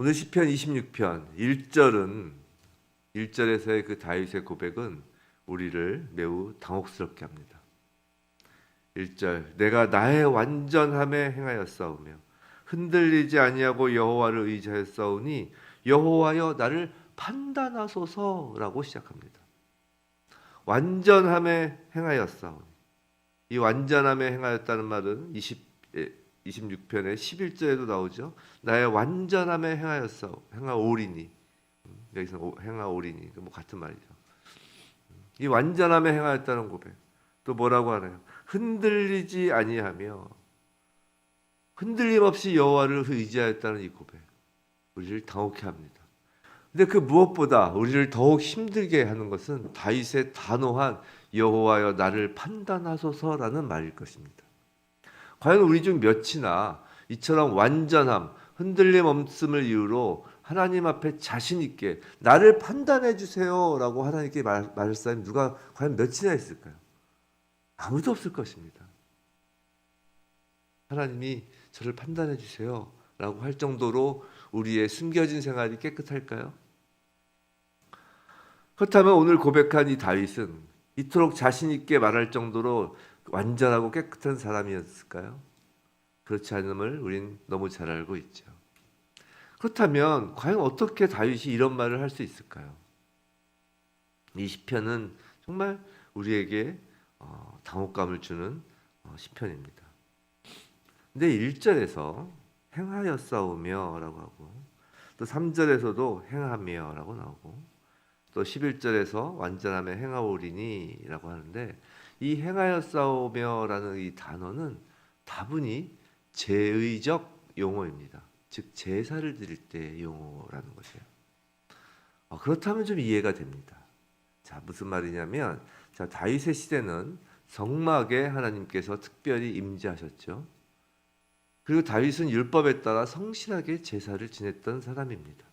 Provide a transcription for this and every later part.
오늘 시편 26편 1절은 1절에서의 그 다윗의 고백은 우리를 매우 당혹스럽게 합니다. 1절 내가 나의 완전함에 행하였사오며 흔들리지 아니하고 여호와를 의지하였사오니 여호와여 나를 판단하소서라고 시작합니다. 완전함에 행하였사오니 이 완전함에 행하였다는 말은 20 26편의 11절에도 나오죠. 나의 완전함에 행하였어. 행하오리니. 음, 여기서 오- 행하오리니. 뭐 같은 말이죠. 이 완전함에 행하였다는 고백. 또 뭐라고 하나요? 흔들리지 아니하며 흔들림 없이 여호와를 의지하였다는 이 고백. 우리를 당혹해 합니다. 근데 그 무엇보다 우리를 더욱 힘들게 하는 것은 다윗의 단호한 여호와여 나를 판단하소서라는 말일 것입니다. 과연 우리 중 몇이나 이처럼 완전함, 흔들림 없음을 이유로 하나님 앞에 자신 있게 나를 판단해 주세요라고 하나님께 말, 말할 사람이 누가 과연 몇이나 있을까요? 아무도 없을 것입니다. 하나님이 저를 판단해 주세요라고 할 정도로 우리의 숨겨진 생활이 깨끗할까요? 그렇다면 오늘 고백한 이 다윗은 이토록 자신 있게 말할 정도로 완전하고 깨끗한 사람이었을까요? 그렇지 않음을 우린 너무 잘 알고 있죠. 그렇다면 과연 어떻게 다윗이 이런 말을 할 수 있을까요? 이 시편은 정말 우리에게 어, 당혹감을 주는 어, 시편입니다. 근데 1절에서 행하였사오며라고 하고 또 3절에서도 행하며라고 나오고 또 11절에서 완전함에 행하오리니라고 하는데 이 행하였사오며라는 이 단어는 다분히 제의적 용어입니다. 즉 제사를 드릴 때 용어라는 것이에요. 어, 그렇다면 좀 이해가 됩니다. 자 무슨 말이냐면 자 다윗의 시대는 성막에 하나님께서 특별히 임재하셨죠. 그리고 다윗은 율법에 따라 성실하게 제사를 지냈던 사람입니다.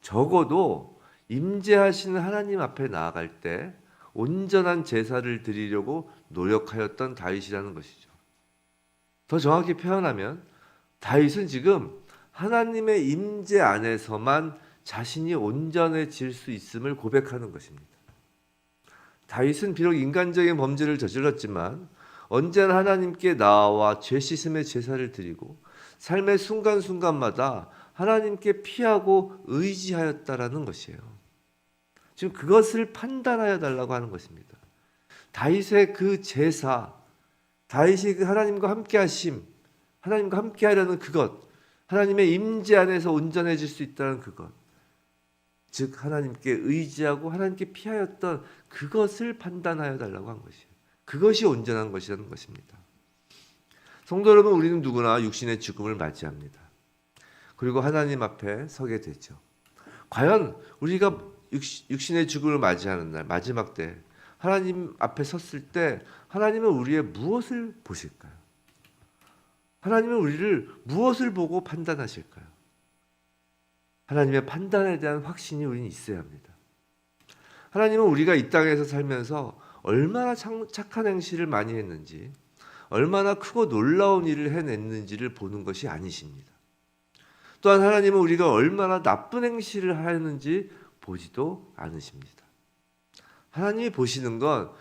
적어도 임재하시는 하나님 앞에 나아갈 때 온전한 제사를 드리려고 노력하였던 다윗이라는 것이죠. 더 정확히 표현하면 다윗은 지금 하나님의 임재 안에서만 자신이 온전해질 수 있음을 고백하는 것입니다. 다윗은 비록 인간적인 범죄를 저질렀지만 언제나 하나님께 나와 죄 씻음의 제사를 드리고 삶의 순간순간마다 하나님께 피하고 의지하였다라는 것이에요. 지금 그것을 판단하여 달라고 하는 것입니다. 다윗의 그 제사, 다윗이 그 하나님과 함께 하심, 하나님과 함께 하려는 그것, 하나님의 임재 안에서 온전해질 수 있다는 그것. 즉 하나님께 의지하고 하나님께 피하였던 그것을 판단하여 달라고 한 것이에요. 그것이 온전한 것이라는 것입니다. 성도 여러분, 우리는 누구나 육신의 죽음을 맞이합니다. 그리고 하나님 앞에 서게 되죠. 과연 우리가 육신의 죽음을 맞이하는 날 마지막 때 하나님 앞에 섰을 때 하나님은 우리의 무엇을 보실까요? 하나님은 우리를 무엇을 보고 판단하실까요? 하나님의 판단에 대한 확신이 우리는 있어야 합니다. 하나님은 우리가 이 땅에서 살면서 얼마나 착한 행실을 많이 했는지, 얼마나 크고 놀라운 일을 해냈는지를 보는 것이 아니십니다. 또한 하나님은 우리가 얼마나 나쁜 행실을 하였는지 보지도 않으십니다. 하나님이 보시는 건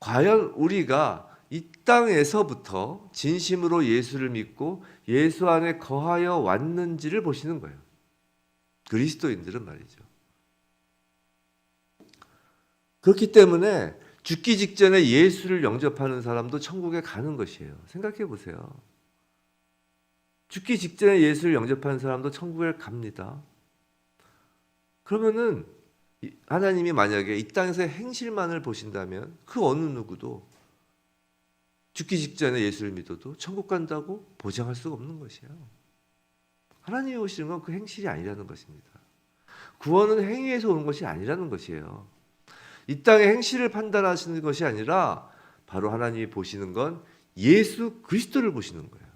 과연 우리가 이 땅에서부터 진심으로 예수를 믿고 예수 안에 거하여 왔는지를 보시는 거예요. 그리스도인들은 말이죠. 그렇기 때문에 죽기 직전에 예수를 영접하는 사람도 천국에 가는 것이에요. 생각해 보세요. 죽기 직전에 예수를 영접하는 사람도 천국에 갑니다. 그러면은 하나님이 만약에 이 땅에서의 행실만을 보신다면 그 어느 누구도 죽기 직전에 예수를 믿어도 천국 간다고 보장할 수가 없는 것이에요. 하나님이 오시는 건 그 행실이 아니라는 것입니다. 구원은 행위에서 오는 것이 아니라는 것이에요. 이 땅의 행실을 판단하시는 것이 아니라 바로 하나님이 보시는 건 예수 그리스도를 보시는 거예요.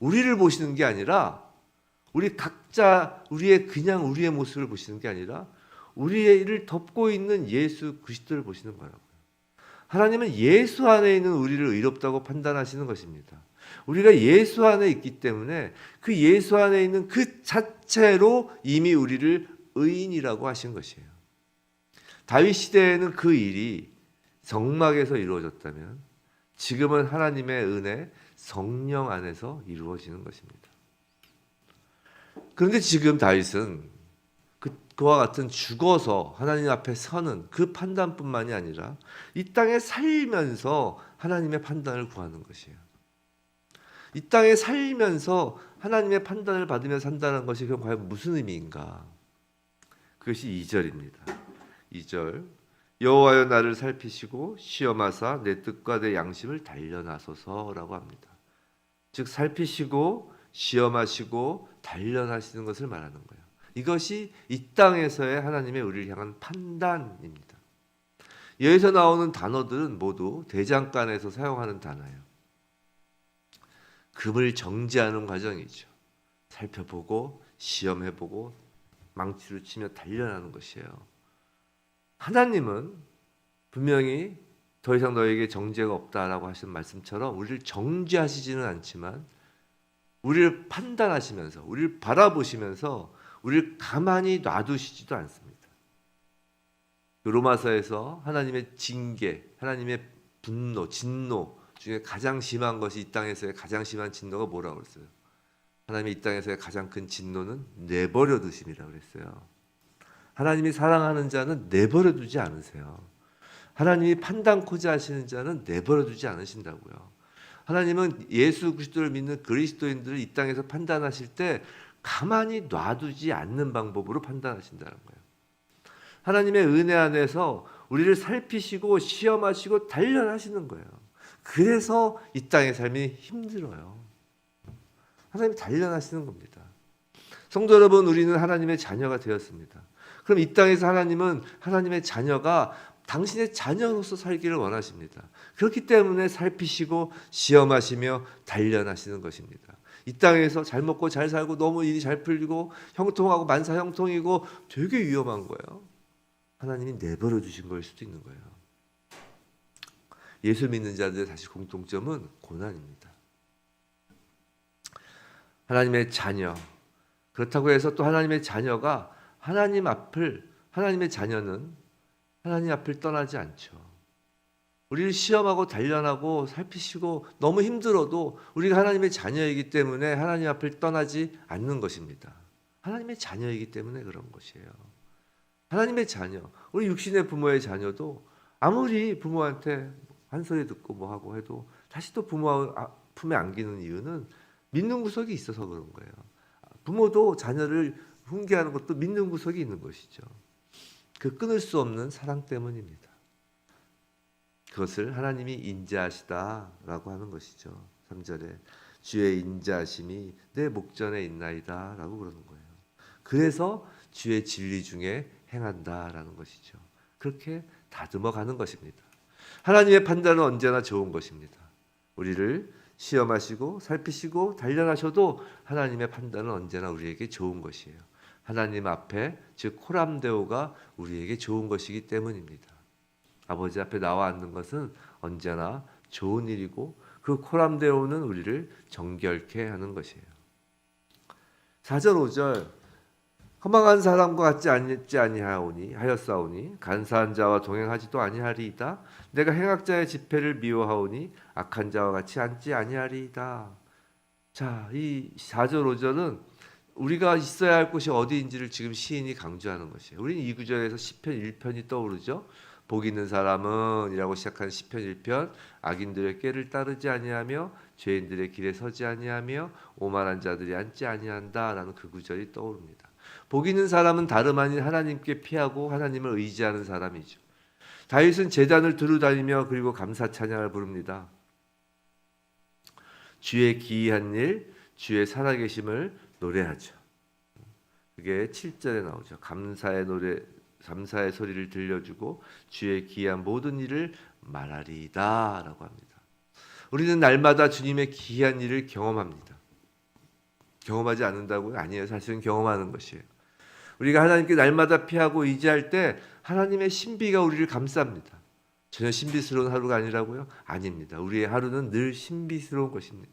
우리를 보시는 게 아니라 우리 각자 우리의 그냥 우리의 모습을 보시는 게 아니라 우리를 덮고 있는 예수 그리스도를 보시는 거라고요. 하나님은 예수 안에 있는 우리를 의롭다고 판단하시는 것입니다. 우리가 예수 안에 있기 때문에 그 예수 안에 있는 그 자체로 이미 우리를 의인이라고 하신 것이에요. 다윗 시대에는 그 일이 성막에서 이루어졌다면 지금은 하나님의 은혜 성령 안에서 이루어지는 것입니다. 그런데 지금 다윗은 그, 그와 같은 죽어서 하나님 앞에 서는 그 판단뿐만이 아니라 이 땅에 살면서 하나님의 판단을 구하는 것이에요. 이 땅에 살면서 하나님의 판단을 받으며 산다는 것이 그럼 과연 무슨 의미인가? 그것이 2절입니다. 2절 여호와여 나를 살피시고 시험하사 내 뜻과 내 양심을 단련하소서라고 합니다. 즉 살피시고 시험하시고 단련하시는 것을 말하는 거예요. 이것이 이 땅에서의 하나님의 우리를 향한 판단입니다. 여기서 나오는 단어들은 모두 대장간에서 사용하는 단어예요. 금을 정지하는 과정이죠. 살펴보고 시험해보고 망치로 치며 단련하는 것이에요. 하나님은 분명히 더 이상 너에게 정죄가 없다라고 하신 말씀처럼 우리를 정죄하시지는 않지만 우리를 판단하시면서 우리를 바라보시면서 우리를 가만히 놔두시지도 않습니다. 로마서에서 하나님의 징계, 하나님의 분노, 진노 중에 가장 심한 것이 이 땅에서의 가장 심한 진노가 뭐라고 그랬어요? 하나님이 이 땅에서의 가장 큰 진노는 내버려 두심이라고 그랬어요. 하나님이 사랑하는 자는 내버려 두지 않으세요. 하나님이 판단코자 하시는 자는 내버려 두지 않으신다고요. 하나님은 예수 그리스도를 믿는 그리스도인들을 이 땅에서 판단하실 때 가만히 놔두지 않는 방법으로 판단하신다는 거예요. 하나님의 은혜 안에서 우리를 살피시고 시험하시고 단련하시는 거예요. 그래서 이 땅의 삶이 힘들어요. 하나님이 단련하시는 겁니다. 성도 여러분, 우리는 하나님의 자녀가 되었습니다. 그럼 이 땅에서 하나님은 하나님의 자녀가 당신의 자녀로서 살기를 원하십니다. 그렇기 때문에 살피시고 시험하시며 단련하시는 것입니다. 이 땅에서 잘 먹고 잘 살고 너무 일이 잘 풀리고 형통하고 만사 형통이고 되게 위험한 거예요. 하나님이 내버려 두신 거일 수도 있는 거예요. 예수 믿는 자들의 다시 공통점은 고난입니다. 하나님의 자녀. 그렇다고 해서 또 하나님의 자녀가 하나님 앞을 하나님의 자녀는 하나님 앞을 떠나지 않죠. 우리를 시험하고 단련하고 살피시고 너무 힘들어도 우리가 하나님의 자녀이기 때문에 하나님 앞을 떠나지 않는 것입니다. 하나님의 자녀이기 때문에 그런 것이에요. 하나님의 자녀, 우리 육신의 부모의 자녀도 아무리 부모한테 한 소리 듣고 뭐 하고 해도 다시 또 부모 아, 품에 안기는 이유는 믿는 구석이 있어서 그런 거예요. 부모도 자녀를 훈계하는 것도 믿는 구석이 있는 것이죠. 그 끊을 수 없는 사랑 때문입니다. 그것을 하나님이 인자하시다라고 하는 것이죠. 3절에 주의 인자하심이 내 목전에 있나이다라고 그러는 거예요. 그래서 주의 진리 중에 행한다라는 것이죠. 그렇게 다듬어 가는 것입니다. 하나님의 판단은 언제나 좋은 것입니다. 우리를 시험하시고 살피시고 단련하셔도 하나님의 판단은 언제나 우리에게 좋은 것이에요. 하나님 앞에 즉 코람데오가 우리에게 좋은 것이기 때문입니다. 아버지 앞에 나와 앉는 것은 언제나 좋은 일이고 그 코람데오는 우리를 정결케 하는 것이에요. 4절 5절 허망한 사람과 같지 않지 아니하오니 하였사오니 간사한 자와 동행하지도 아니하리이다 내가 행악자의 집회를 미워하오니 악한 자와 같이 앉지 아니하리이다 자, 이 4절 5절은 우리가 있어야 할 곳이 어디인지를 지금 시인이 강조하는 것이에요. 우리는 이 구절에서 시편 1편이 떠오르죠. 복 있는 사람은이라고 시작한 시편 1편 악인들의 꾀를 따르지 아니하며 죄인들의 길에 서지 아니하며 오만한 자들이 앉지 아니한다라는 그 구절이 떠오릅니다. 복 있는 사람은 다름 아닌 하나님께 피하고 하나님을 의지하는 사람이죠. 다윗은 제단을 두루 다니며 그리고 감사 찬양을 부릅니다. 주의 기이한 일, 주의 살아계심을 노래하죠. 그게 7절에 나오죠. 감사의 노래 감사의 소리를 들려주고 주의 기이한 모든 일을 말하리다라고 합니다. 우리는 날마다 주님의 기이한 일을 경험합니다. 경험하지 않는다고요? 아니에요. 사실은 경험하는 것이에요. 우리가 하나님께 날마다 피하고 의지할 때 하나님의 신비가 우리를 감쌉니다. 전혀 신비스러운 하루가 아니라고요? 아닙니다. 우리의 하루는 늘 신비스러운 것입니다.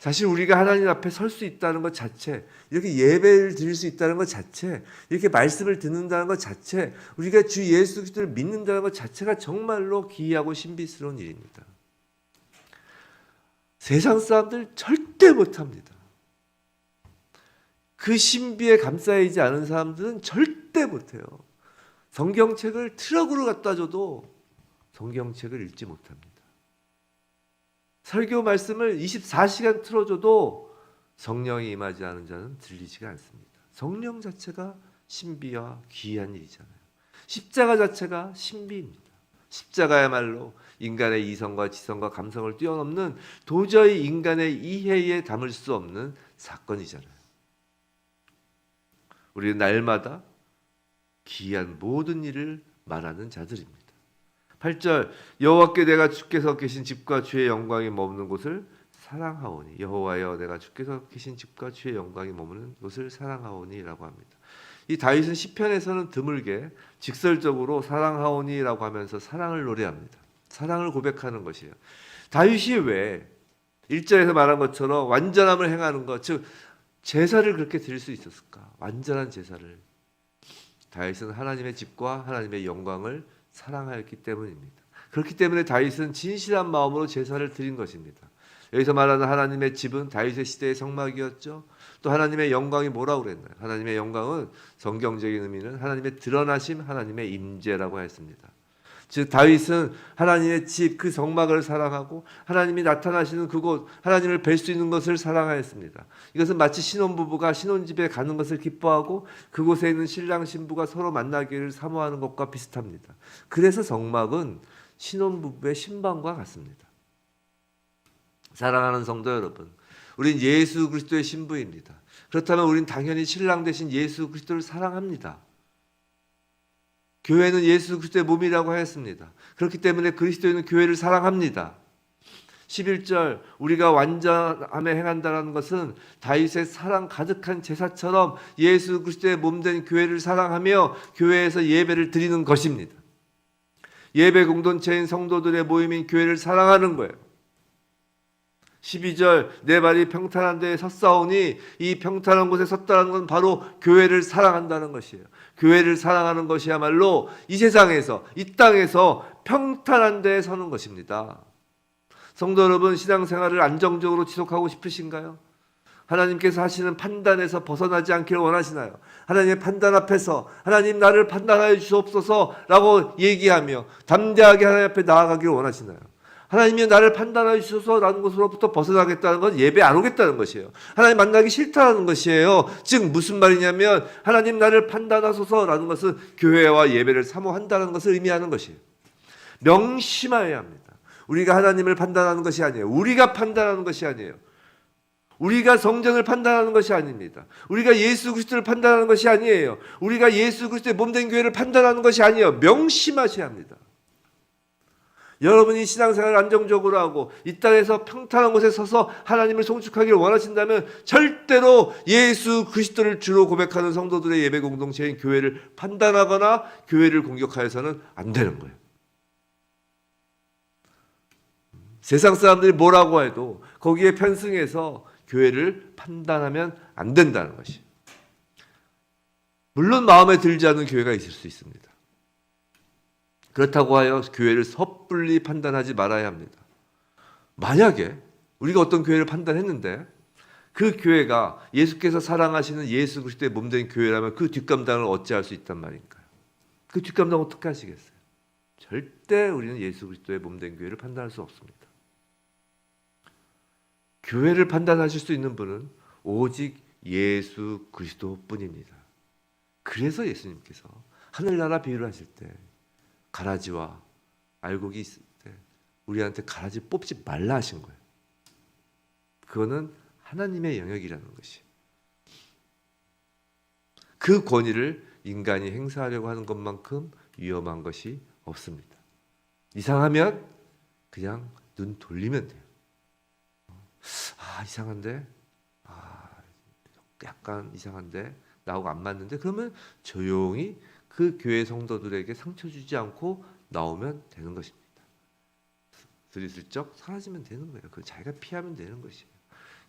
사실 우리가 하나님 앞에 설 수 있다는 것 자체, 이렇게 예배를 드릴 수 있다는 것 자체, 이렇게 말씀을 듣는다는 것 자체, 우리가 주 예수 그리스도를 믿는다는 것 자체가 정말로 기이하고 신비스러운 일입니다. 세상 사람들 절대 못합니다. 그 신비에 감싸이지 않은 사람들은 절대 못해요. 성경책을 트럭으로 갖다 줘도 성경책을 읽지 못합니다. 설교 말씀을 24시간 틀어줘도 성령이 임하지 않은 자는 들리지가 않습니다. 성령 자체가 신비와 귀한 일이잖아요. 십자가 자체가 신비입니다. 십자가야말로 인간의 이성과 지성과 감성을 뛰어넘는 도저히 인간의 이해에 담을 수 없는 사건이잖아요. 우리는 날마다 기이한 모든 일을 말하는 자들입니다. 8절 여호와께 내가 주께서 계신 집과 주의 영광이 머무는 곳을 사랑하오니 여호와여 내가 주께서 계신 집과 주의 영광이 머무는 곳을 사랑하오니라고 합니다. 이 다윗은 시편에서는 드물게 직설적으로 사랑하오니라고 하면서 사랑을 노래합니다. 사랑을 고백하는 것이에요. 다윗이 왜 1절에서 말한 것처럼 완전함을 행하는 것, 즉 제사를 그렇게 드릴 수 있었을까? 완전한 제사를 다윗은 하나님의 집과 하나님의 영광을 사랑하였기 때문입니다. 그렇기 때문에 다윗은 진실한 마음으로 제사를 드린 것입니다. 여기서 말하는 하나님의 집은 다윗의 시대의 성막이었죠. 또 하나님의 영광이 뭐라고 그랬나요? 하나님의 영광은 성경적인 의미는 하나님의 드러나심, 하나님의 임재라고 했습니다. 즉 다윗은 하나님의 집 그 성막을 사랑하고 하나님이 나타나시는 그곳 하나님을 뵐 수 있는 것을 사랑하였습니다. 이것은 마치 신혼 부부가 신혼집에 가는 것을 기뻐하고 그곳에 있는 신랑 신부가 서로 만나기를 사모하는 것과 비슷합니다. 그래서 성막은 신혼 부부의 신방과 같습니다. 사랑하는 성도 여러분, 우린 예수 그리스도의 신부입니다. 그렇다면 우린 당연히 신랑 대신 예수 그리스도를 사랑합니다. 교회는 예수 그리스도의 몸이라고 하였습니다. 그렇기 때문에 그리스도인은 교회를 사랑합니다. 11절 우리가 완전함에 행한다는 것은 다윗의 사랑 가득한 제사처럼 예수 그리스도의 몸된 교회를 사랑하며 교회에서 예배를 드리는 것입니다. 예배 공동체인 성도들의 모임인 교회를 사랑하는 거예요. 12절 내 발이 평탄한 데에 섰사오니 이 평탄한 곳에 섰다는 건 바로 교회를 사랑한다는 것이에요. 교회를 사랑하는 것이야말로 이 세상에서 이 땅에서 평탄한 데에 서는 것입니다. 성도 여러분 신앙생활을 안정적으로 지속하고 싶으신가요? 하나님께서 하시는 판단에서 벗어나지 않기를 원하시나요? 하나님의 판단 앞에서 하나님 나를 판단하여 주옵소서라고 얘기하며 담대하게 하나님 앞에 나아가기를 원하시나요? 하나님이 나를 판단하여 주소서라는 것으로부터 벗어나겠다는 건 예배 안 오겠다는 것이에요. 하나님 만나기 싫다는 것이에요. 즉 무슨 말이냐면 하나님 나를 판단하소서라는 것은 교회와 예배를 사모한다는 것을 의미하는 것이에요. 명심해야 합니다. 우리가 하나님을 판단하는 것이 아니에요. 우리가 판단하는 것이 아니에요. 우리가 성전을 판단하는 것이 아닙니다. 우리가 예수 그리스도를 판단하는 것이 아니에요. 우리가 예수 그리스도의 몸된 교회를 판단하는 것이 아니에요. 명심하셔야 합니다. 여러분이 신앙생활을 안정적으로 하고 이 땅에서 평탄한 곳에 서서 하나님을 송축하기를 원하신다면 절대로 예수 그리스도를 주로 고백하는 성도들의 예배 공동체인 교회를 판단하거나 교회를 공격하여서는 안 되는 거예요. 세상 사람들이 뭐라고 해도 거기에 편승해서 교회를 판단하면 안 된다는 것이. 물론 마음에 들지 않는 교회가 있을 수 있습니다. 그렇다고 하여 교회를 섣불리 판단하지 말아야 합니다. 만약에 우리가 어떤 교회를 판단했는데 그 교회가 예수께서 사랑하시는 예수 그리스도의 몸된 교회라면 그 뒷감당을 어찌할 수 있단 말인가요? 그 뒷감당 어떻게 하시겠어요? 절대 우리는 예수 그리스도의 몸된 교회를 판단할 수 없습니다. 교회를 판단하실 수 있는 분은 오직 예수 그리스도뿐입니다. 그래서 예수님께서 하늘나라 비유를 하실 때 가라지와 알곡이 있을 때 우리한테 가라지 뽑지 말라 하신 거예요. 그거는 하나님의 영역이라는 것이. 그 권위를 인간이 행사하려고 하는 것만큼 위험한 것이 없습니다. 이상하면 그냥 눈 돌리면 돼요. 아 이상한데, 아 약간 이상한데 나하고 안 맞는데 그러면 조용히 그 교회 성도들에게 상처 주지 않고 나오면 되는 것입니다. 스리슬쩍 사라지면 되는 거예요. 그 자기가 피하면 되는 것이에요.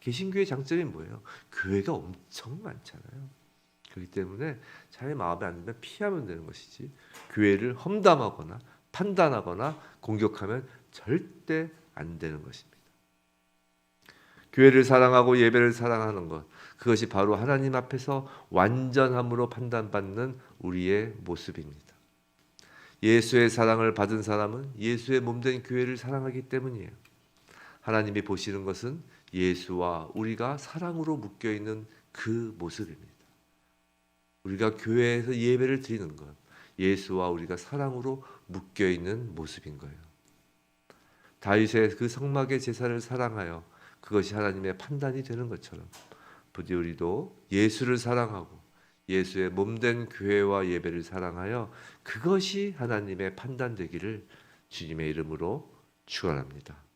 개신교의 장점이 뭐예요? 교회가 엄청 많잖아요. 그렇기 때문에 자기 마음에 안 들면 피하면 되는 것이지 교회를 험담하거나 판단하거나 공격하면 절대 안 되는 것입니다. 교회를 사랑하고 예배를 사랑하는 것 그것이 바로 하나님 앞에서 완전함으로 판단받는 우리의 모습입니다. 예수의 사랑을 받은 사람은 예수의 몸된 교회를 사랑하기 때문이에요. 하나님이 보시는 것은 예수와 우리가 사랑으로 묶여 있는 그 모습입니다. 우리가 교회에서 예배를 드리는 것, 예수와 우리가 사랑으로 묶여 있는 모습인 거예요. 다윗의 그 성막의 제사를 사랑하여 그것이 하나님의 판단이 되는 것처럼 부디 우리도 예수를 사랑하고 예수의 몸된 교회와 예배를 사랑하여 그것이 하나님의 판단 되기를 주님의 이름으로 축원합니다.